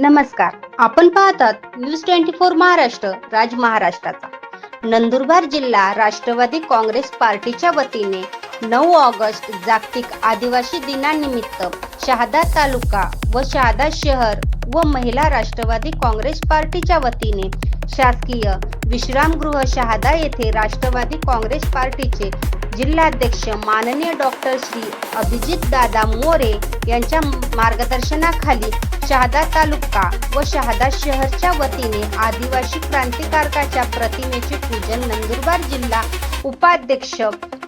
नमस्कार. आपण पाहतात न्यूज ट्वेंटी फोर महाराष्ट्र राज महाराष्ट्राचा. नंदुरबार जिल्हा राष्ट्रवादी काँग्रेस पार्टीच्या वतीने नऊ ऑगस्ट जागतिक आदिवासी दिनानिमित्त शहादा तालुका व शहादा शहर व महिला राष्ट्रवादी काँग्रेस पार्टीच्या वतीने शासकीय विश्रामगृह शहादा येथे राष्ट्रवादी काँग्रेस पार्टीचे जिल्हाध्यक्ष माननीय डॉक्टर श्री अभिजित दादा मोरे यांच्या मार्गदर्शनाखाली शहादा तालुका व शहादा शहरच्या वतीने आदिवासी क्रांतिकारकाच्या प्रतिमेचे पूजन नंदुरबार जिल्हा उपाध्यक्ष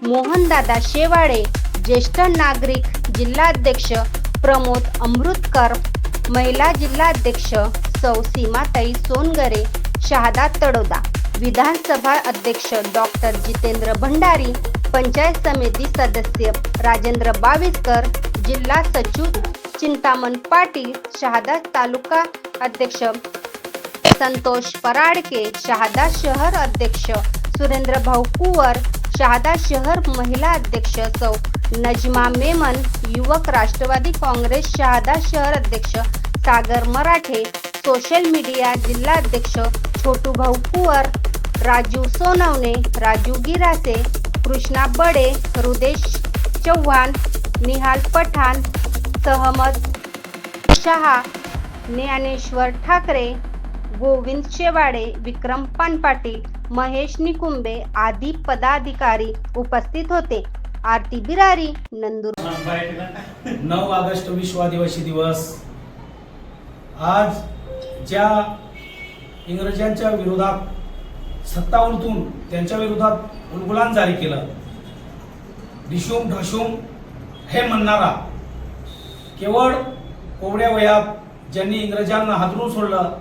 मोहनदादा शेवाळे ज्येष्ठ नागरिक जिल्हाध्यक्ष प्रमोद अमृतकर महिला जिल्हाध्यक्ष सौ सीमाताई सोनगरे शहादा तडोदा विधानसभा अध्यक्ष डॉक्टर जितेंद्र भंडारी पंचायत समिती सदस्य राजेंद्र बावीसकर जिल्हा सचिव चिंतामण पाटील शहादा तालुका अध्यक्ष संतोष पराडके शहादा शहर अध्यक्ष सुरेंद्र भाऊ कुवर शहादा शहर महिला अध्यक्ष सौ नजमा मेमन युवक राष्ट्रवादी काँग्रेस शहादा शहर अध्यक्ष सागर मराठे सोशल मीडिया जिल्हा अध्यक्ष छोटू भाऊ कुवर राजू सोनवणे राजू गिरासे कृष्णा बडे हृदेश चव्हाण निहाल पठाण सहमद शहा ज्ञानेश्वर ठाकरे गोविंद शेवाडे विक्रम पानपाटील महेश निकुंबे आदी पदाधिकारी उपस्थित होते. आरती बिरारी नंदुर नऊ ऑगस्ट विश्व आदिवासी दिवस. आज ज्या इंग्रजांच्या विरोधात सत्ता त्यांच्या विरोधात उलगुलान जारी केलं. ढिशूम ढाशूम हे म्हणणारा केवळ कोवड्या वयात ज्यांनी इंग्रजांना हादरून सोडलं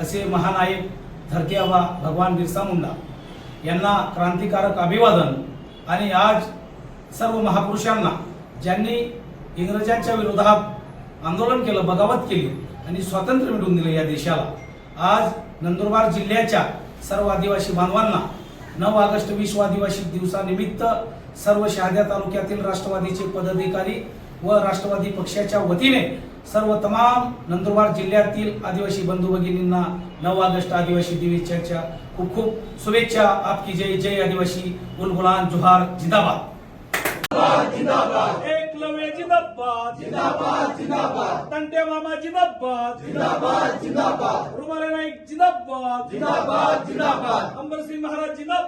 असे महानायक धरके आबा भगवान बिरसा मुंडा यांना क्रांतिकारक अभिवादन आणि आज सर्व महापुरुषांना ज्यांनी इंग्रजांच्या विरोधात आंदोलन केलं बगावत केली आणि स्वातंत्र्य मिळवून दिलं या देशाला. आज नंदुरबार जिल्ह्याच्या सर्व आदिवासी बांधवांना नऊ ऑगस्ट विश्व आदिवासी दिवसानिमित्त सर्व शहाद्या तालुक्यातील राष्ट्रवादीचे पदाधिकारी व राष्ट्रवादी पक्षाच्या वतीने सर्व तमाम नंदुरबार जिल्ह्यातील आदिवासी बंधू भगिनींना नऊ ऑगस्ट आदिवासी दिवसाच्या खूप खूप शुभेच्छा. आपकी जय जय आदिवासी. गुलगुलान जुहार जिंदाबाद. जिंदाबाद. जिंदाबाद जिंदाबाद. तंटे मामा जिंदाबाद. जिंदाबाद जिंदाबाद. रुमाले नाईक जिंदाबाद. जिंदाबाद जिंदाबाद. अंबरसिंग महाराज जिंदाबाद.